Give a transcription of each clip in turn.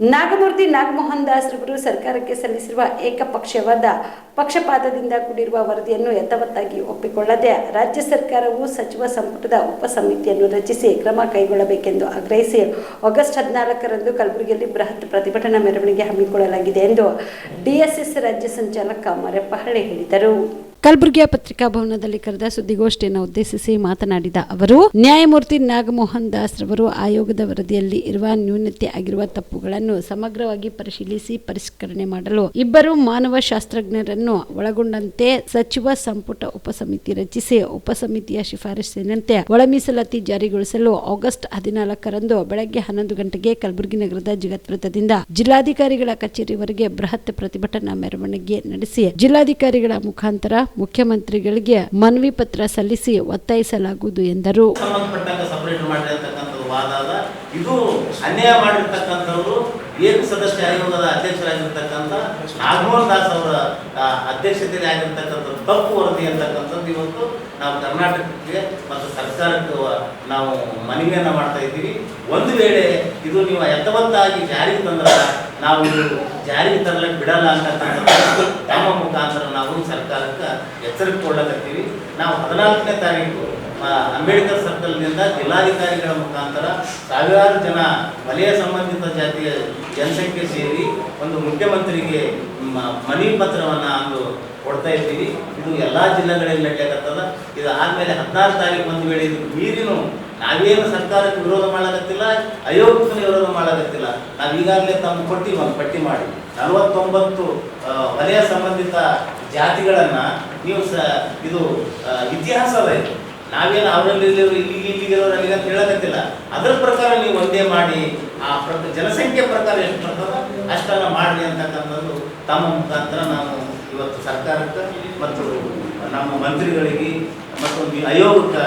ನಾಗಮೂರ್ತಿ ನಾಗಮೋಹನ್ ದಾಸ್ ರವರು ಸರ್ಕಾರಕ್ಕೆ ಸಲ್ಲಿಸಿರುವ ಏಕಪಕ್ಷವಾದ ಪಕ್ಷಪಾತದಿಂದ ಕೂಡಿರುವ ವರದಿಯನ್ನು ಯಥಾವತ್ತಾಗಿ ಒಪ್ಪಿಕೊಳ್ಳದೆ ರಾಜ್ಯ ಸರ್ಕಾರವು ಸಚಿವ ಸಂಪುಟದ ಉಪ ಸಮಿತಿಯನ್ನು ರಚಿಸಿ ಕ್ರಮ ಕೈಗೊಳ್ಳಬೇಕೆಂದು ಆಗ್ರಹಿಸಿ ಆಗಸ್ಟ್ ಹದಿನಾಲ್ಕರಂದು ಕಲಬುರಗಿಯಲ್ಲಿ ಬೃಹತ್ ಪ್ರತಿಭಟನಾ ಮೆರವಣಿಗೆ ಹಮ್ಮಿಕೊಳ್ಳಲಾಗಿದೆ ಎಂದು ಡಿಎಸ್ಎಸ್ ರಾಜ್ಯ ಸಂಚಾಲಕ ಮರೆಪ್ಪ ಹಳ್ಳಿ ಹೇಳಿದರು. ಕಲಬುರಗಿಯ ಪತ್ರಿಕಾಭವನದಲ್ಲಿ ಕರೆದ ಸುದ್ದಿಗೋಷ್ಠಿಯನ್ನು ಉದ್ದೇಶಿಸಿ ಮಾತನಾಡಿದ ಅವರು, ನ್ಯಾಯಮೂರ್ತಿ ನಾಗಮೋಹನ್ ದಾಸ್ ರವರು ಆಯೋಗದ ವರದಿಯಲ್ಲಿ ಇರುವ ನ್ಯೂನತೆ ಆಗಿರುವ ತಪ್ಪುಗಳನ್ನು ಸಮಗ್ರವಾಗಿ ಪರಿಶೀಲಿಸಿ ಪರಿಷ್ಕರಣೆ ಮಾಡಲು ಇಬ್ಬರು ಮಾನವ ಶಾಸ್ತ್ರಜ್ಞರನ್ನು ಒಳಗೊಂಡಂತೆ ಸಚಿವ ಸಂಪುಟ ಉಪಸಮಿತಿ ರಚಿಸಿ ಉಪಸಮಿತಿಯ ಶಿಫಾರಸಿನಂತೆ ಒಳ ಮೀಸಲಾತಿ ಜಾರಿಗೊಳಿಸಲು ಆಗಸ್ಟ್ ಹದಿನಾಲ್ಕರಂದು ಬೆಳಗ್ಗೆ ಹನ್ನೊಂದು ಗಂಟೆಗೆ ಕಲಬುರಗಿ ನಗರದ ಜಗತ್ ವೃತ್ತದಿಂದ ಜಿಲ್ಲಾಧಿಕಾರಿಗಳ ಕಚೇರಿವರೆಗೆ ಬೃಹತ್ ಪ್ರತಿಭಟನಾ ಮೆರವಣಿಗೆ ನಡೆಸಿ ಜಿಲ್ಲಾಧಿಕಾರಿಗಳ ಮುಖಾಂತರ ಮುಖ್ಯಮಂತ್ರಿಗಳಿಗೆ ಮನವಿ ಪತ್ರ ಸಲ್ಲಿಸಿ ಒತ್ತಾಯಿಸಲಾಗುವುದು ಎಂದರು. ಇದು ಅನ್ಯಾಯ ಮಾಡಿರ್ತಕ್ಕಂಥವ್ರು ಏನು ಸದಸ್ಯ ಆಯೋಗದ ಅಧ್ಯಕ್ಷರಾಗಿರ್ತಕ್ಕಂಥ ನಾಗಮೋಹನ್ ದಾಸ್ ಅವರ ಅಧ್ಯಕ್ಷತೆಯಲ್ಲಿ ಆಗಿರ್ತಕ್ಕಂಥ ತಪ್ಪು ವರದಿ ಅಂತಕ್ಕಂಥದ್ದು ಇವತ್ತು ನಾವು ಕರ್ನಾಟಕಕ್ಕೆ ಮತ್ತು ಸರ್ಕಾರಕ್ಕೆ ನಾವು ಮನವಿಯನ್ನು ಮಾಡ್ತಾ ಇದ್ದೀವಿ. ಒಂದು ವೇಳೆ ಇದು ನೀವು ಯಥಾವತ್ತಾಗಿ ಜಾರಿಗೆ ತಂದ್ರೆ ನಾವು ಜಾರಿಗೆ ತರಲಿಕ್ಕೆ ಬಿಡಲ್ಲ ಅಂತಕ್ಕಂಥದ್ದು ತಮ್ಮ ಮುಖಾಂತರ ನಾವು ಸರ್ಕಾರಕ್ಕೆ ಎಚ್ಚರಿಕೆ ಕೊಡ್ಲಕತ್ತೀವಿ. ನಾವು ಹದಿನಾಲ್ಕನೇ ತಾರೀಕು ಅಂಬೇಡ್ಕರ್ ಸರ್ಕಲ್ನಿಂದ ಜಿಲ್ಲಾಧಿಕಾರಿಗಳ ಮುಖಾಂತರ ಸಾವಿರಾರು ಜನ ವಲಯ ಸಂಬಂಧಿತ ಜಾತಿಯ ಜನಸಂಖ್ಯೆ ಸೇರಿ ಒಂದು ಮುಖ್ಯಮಂತ್ರಿಗೆ ಮನವಿ ಪತ್ರವನ್ನು ಅಂದು ಕೊಡ್ತಾ ಇದ್ದೀವಿ. ಇದು ಎಲ್ಲ ಜಿಲ್ಲೆಗಳಲ್ಲಿ ನಡೆಯಕತ್ತದ. ಇದು ಆದಮೇಲೆ ಹದಿನಾರು ತಾರೀಕು ಒಂದು ವೇಳೆ ಇದು ಮೀರಿನು ನಾವೇನು ಸರ್ಕಾರಕ್ಕೆ ವಿರೋಧ ಮಾಡಲಾಗತ್ತಿಲ್ಲ ಅಯೋಗ್ಯನ ವಿರೋಧ ಮಾಡಲಾಗತ್ತಿಲ್ಲ ನಾವು ಈಗಾಗಲೇ ತಮ್ಮ ಪಟ್ಟಿ ಒಂದು ಪಟ್ಟಿ ಮಾಡಿ. ನಲವತ್ತೊಂಬತ್ತು ವಲಯ ಸಂಬಂಧಿತ ಜಾತಿಗಳನ್ನು ನೀವು ಸ, ಇದು ಇತಿಹಾಸ ಅದ ಇದು ನಾವೇನು ಅವರಲ್ಲಿ ಇಲ್ಲಿ ಇಲ್ಲಿಗೆ ಅಲ್ಲಿಗೆ ಅಂತ ಹೇಳಕತ್ತಿಲ್ಲ. ಅದರ ಪ್ರಕಾರ ನೀವು ಒಂದೇ ಮಾಡಿ, ಆ ಪ್ರ, ಜನಸಂಖ್ಯೆ ಪ್ರಕಾರ ಎಷ್ಟು ಬರ್ತದ ಅಷ್ಟನ್ನ ಮಾಡಿ ಅಂತಕ್ಕಂಥದ್ದು ತಮ್ಮ ಮುಖಾಂತರ ನಾನು ಇವತ್ತು ಸರ್ಕಾರಕ್ಕೆ ಮತ್ತು ನಮ್ಮ ಮಂತ್ರಿಗಳಿಗೆ ಮತ್ತು ಆಯೋಗಕ್ಕೆ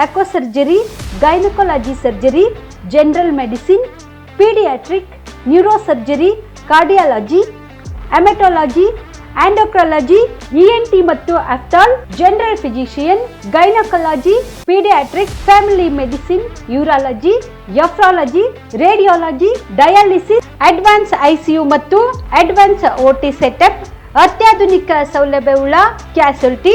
aqua surgery gynaecology surgery general medicine paediatric neuro surgery cardiology haematology endocrinology ENT ಮತ್ತು ophthal general physician gynaecology paediatric family medicine urology nephrology radiology dialysis advance ICU ಮತ್ತು ಅಡ್ವಾನ್ಸ್ ಓಟಿ ಸೆಟಪ್ ಅತ್ಯಾಧುನಿಕ ಸೌಲಭ್ಯವುಳ್ಳ ಕ್ಯಾಸುಲ್ಟಿ